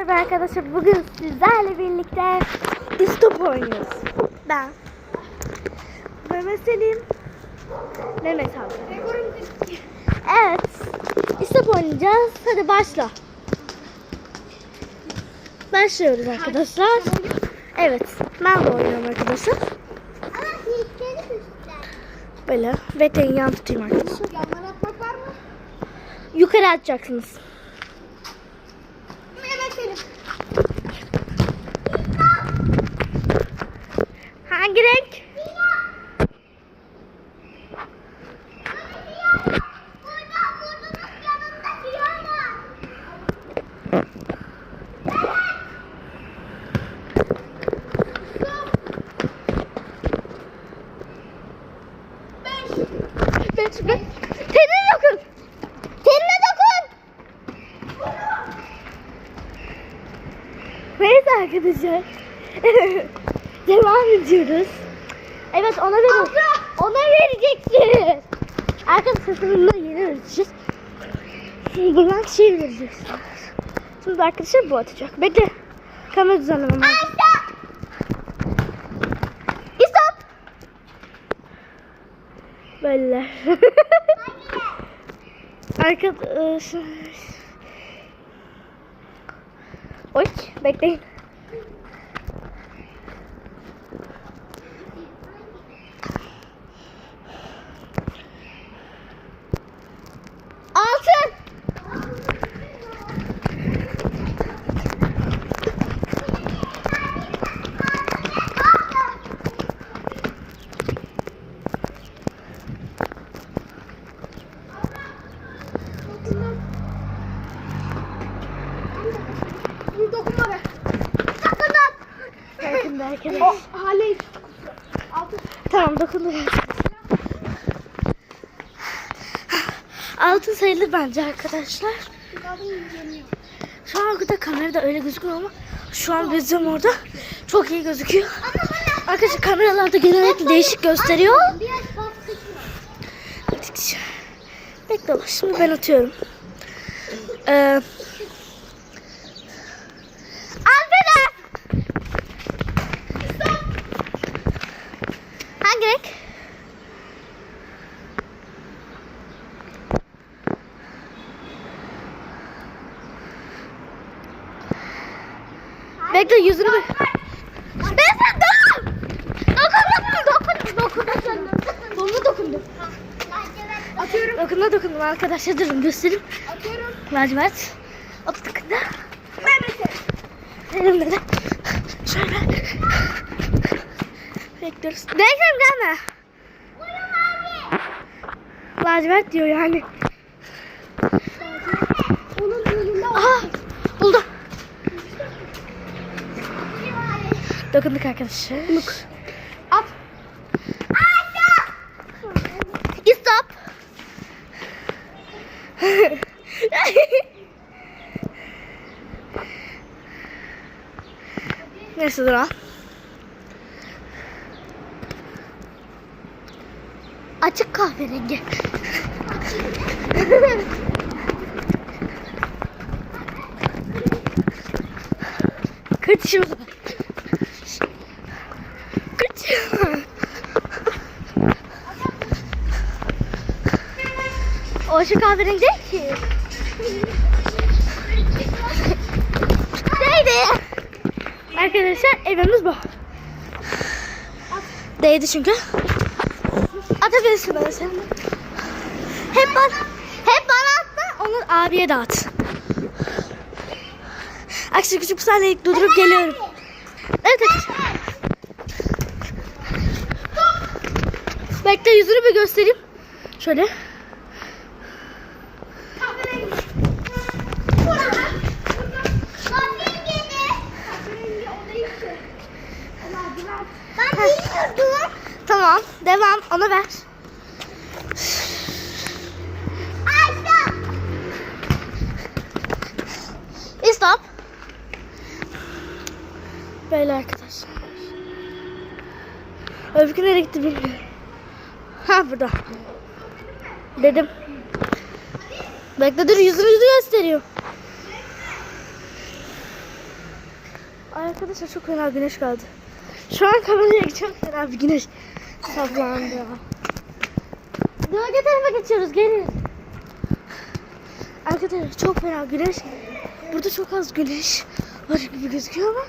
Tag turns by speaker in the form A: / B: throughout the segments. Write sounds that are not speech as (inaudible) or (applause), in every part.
A: Merhaba arkadaşlar bugün sizlerle birlikte istop oynuyoruz. Ben Mehmet Selim Mehmet abi. Evet istop oynayacağız. Hadi başla. Başlıyoruz arkadaşlar. Evet ben de oynuyorum arkadaşlar. Böyle bekleyin yan tutayım arkadaşlar. Yukarı atacaksınız.
B: Mehmet Selim.
A: Hangi renk? Beş. Beş. Tenine dokun. Tenine dokun. Neyse arkadaşlar. (laughs) Devam ediyoruz. Evet ona verin. Ona vereceksiniz. Arkadaşlar sınırında yeni öğreteceğiz. Siz buradan şey vereceksiniz. Şimdi arkadaşlar bu atacak. Bekle. Kamera düzenlemem lazım. İstop. Böyle. (laughs) Arkadaşlar. Oy bekleyin.
B: Dur dokunma be.
A: Yakında arkadaşlar.
B: O hale Altı.
A: Tamam dokundum. Altın sayılır bence arkadaşlar. Şu an burada kamerada öyle gözüküyor ama şu an bizim orada çok iyi gözüküyor. Arkadaşlar kameralarda genellikle değişik gösteriyor. Bekle şimdi ben atıyorum. Ee, Bekle yüzünü sen dokun! Dokun, dokun, dokun, dokun. Koluna dokundum.
B: Atıyorum.
A: Dokunma dokundum arkadaşlar durun göstereyim.
B: Atıyorum.
A: Lacivert. O tıkında.
B: Mehmet Selim.
A: Elimde de. Şöyle. Bekliyoruz. Beklerim gelme. Lacivert diyor yani. Dokunduk arkadaşlar.
B: At.
A: Stop. Neyse dur al. Açık kahverengi. Kaçıyor. Açık kahverengi değil ki. Neydi? Arkadaşlar evimiz bu. Değdi çünkü. Atabilirsin bana sen. Hep bana, hep bana atma, onu abiye dağıt. Aksi küçük bir saniye durdurup geliyorum. Evet arkadaşlar. Bekle yüzünü bir göstereyim. Şöyle.
B: Kahverengi. Kahverengi o değil ki. Lacivert. Ben bilmiyordum.
A: Tamam. Devam. Ona ver. Stop. Böyle arkadaşlar. Öbürkü nereye gitti bilmiyorum. Ha burada. Dedim. Bekle dur yüzünü gösteriyor. Ay arkadaşlar çok fena güneş geldi. Şu an kameraya çok fena bir güneş saplandı. Gölge tarafa geçiyoruz gelin. Arkadaşlar çok fena güneş. Burada çok az güneş var gibi gözüküyor ama.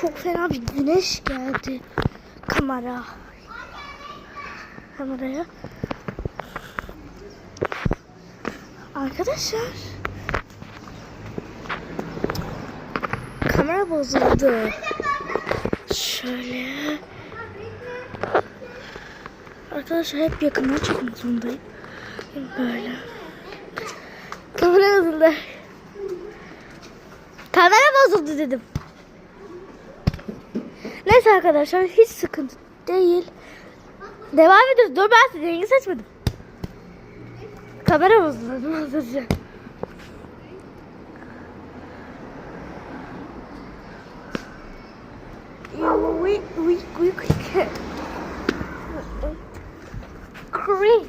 A: Çok fena bir güneş geldi kamera. Kameraya. Arkadaşlar. Kamera bozuldu. Şöyle. Arkadaşlar hep yakından çekmek zorundayım. Böyle. Kamera bozuldu. Kamera bozuldu dedim. Neyse arkadaşlar hiç sıkıntı değil. Devam ediyoruz. Dur ben size rengi seçmedim. Kamera bozuldu. Dur Oui, oui, oui, oui. Green.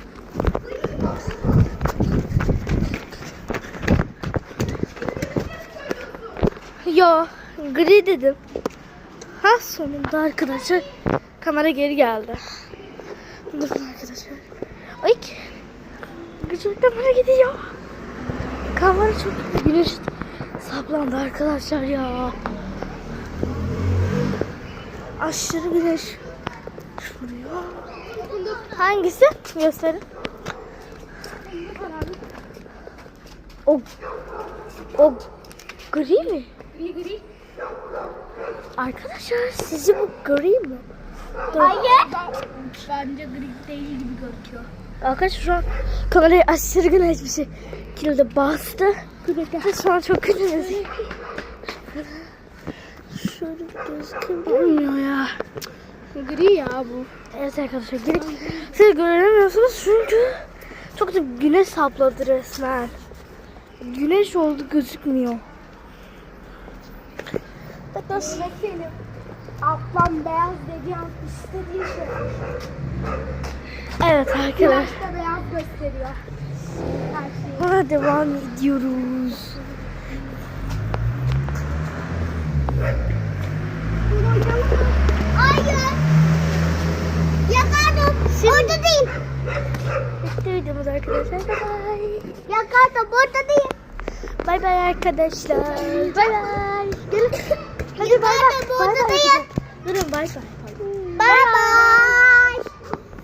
A: Yo, gri dedim. Ha sonunda arkadaşlar kamera geri geldi. Durun arkadaşlar. Ay. Güzel kamera gidiyor. Kamera çok güneş saplandı arkadaşlar ya. Aşırı güneş vuruyor. Hangisi? Gösterin. O o gri mi?
B: Gri.
A: Arkadaşlar sizi bu gri mi? Dur.
B: Hayır. Bence gri değil gibi gözüküyor.
A: Arkadaşlar şu an kamerayı aşırı güneş bir şey kilde bastı. Şu an çok güneş. Şöyle gözüküyor ya.
B: Gri ya bu.
A: Evet arkadaşlar gerek siz göremiyorsunuz çünkü çok da güneş sapladı resmen. Güneş oldu gözükmüyor.
B: Hatta senin ablam beyaz dedi istediği şey.
A: Evet arkadaşlar.
B: Güneşte beyaz gösteriyor. Her şeyi.
A: Buna devam ediyoruz.
B: Hayır. Yakardım. Orada değil.
A: Bitti videomuz arkadaşlar. Bye bye.
B: Yakardım. Orada değil.
A: Bay bay arkadaşlar. Bay bay. Gelin. Hadi bay bay. Bay bay. Durun bay bay.
B: Bye bye.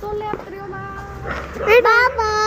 B: Sonra yaptırıyorlar.
A: Bay bay.